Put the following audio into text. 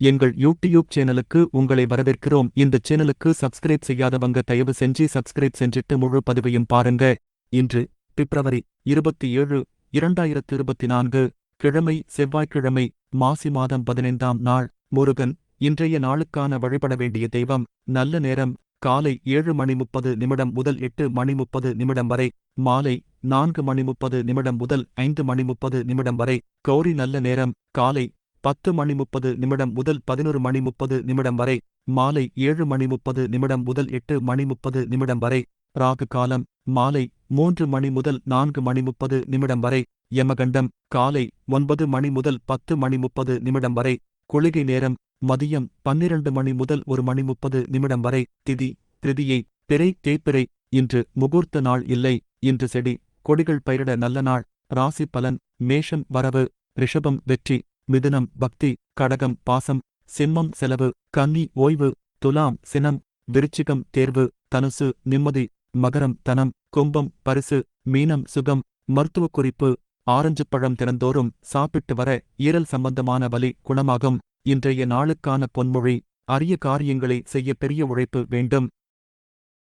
எங்கள் யூடியூப் சேனலுக்கு உங்களை வரவேற்கிறோம். இந்த சேனலுக்கு சப்ஸ்கிரைப் செய்யாதவங்க தயவு செஞ்சு சப்ஸ்கிரைப் செஞ்சிட்டு முழு பதிவையும் பாருங்க. இன்று பிப்ரவரி இருபத்தி ஏழு இரண்டாயிரத்து இருபத்தி நான்கு கிழமை செவ்வாய்க்கிழமை மாசி மாதம் பதினைந்தாம் நாள். முருகன் இன்றைய நாளுக்கான வழிபட வேண்டிய தெய்வம். நல்ல நேரம் காலை ஏழு மணி முப்பது நிமிடம் முதல் எட்டு மணி முப்பது நிமிடம் வரை. மாலை நான்கு மணி முப்பது நிமிடம் முதல் ஐந்து மணி முப்பது நிமிடம் வரை. கௌரி நல்ல நேரம் காலை பத்து மணி முப்பது நிமிடம் முதல் பதினொரு மணி முப்பது நிமிடம் வரை மாலை ஏழு மணி முப்பது நிமிடம் முதல் எட்டு மணி முப்பது நிமிடம் வரை ராகு காலம் மாலை மூன்று மணி முதல் நான்கு மணி முப்பது நிமிடம் வரை யமகண்டம் காலை ஒன்பது மணி முதல் பத்து மணி முப்பது நிமிடம் வரை குளிகை நேரம் மதியம் பன்னிரண்டு மணி முதல் ஒரு மணி முப்பது நிமிடம் வரை திதி திருதியை பிறை தேய்பிறை இன்று முகூர்த்த நாள் இல்லை இன்று செடி கொடிகள் பயிரிட நல்ல நாள் ராசி பலன் மேஷம் வரவு ரிஷபம் வெற்றி மிதுனம் பக்தி கடகம் பாசம் சிம்மம் செலவு கன்னி ஓய்வு துலாம் சினம் விருச்சிகம் தேர்வு தனுசு நிம்மதி மகரம் தனம் கும்பம் பரிசு மீனம் சுகம் மருத்துவக் குறிப்பு ஆரஞ்சு பழம் தினந்தோறும் சாப்பிட்டு வர ஈரல் சம்பந்தமான வலி குணமாகும். இன்றைய நாளுக்கான பொன்மொழி அரிய காரியங்களை செய்ய பெரிய உழைப்பு வேண்டும்.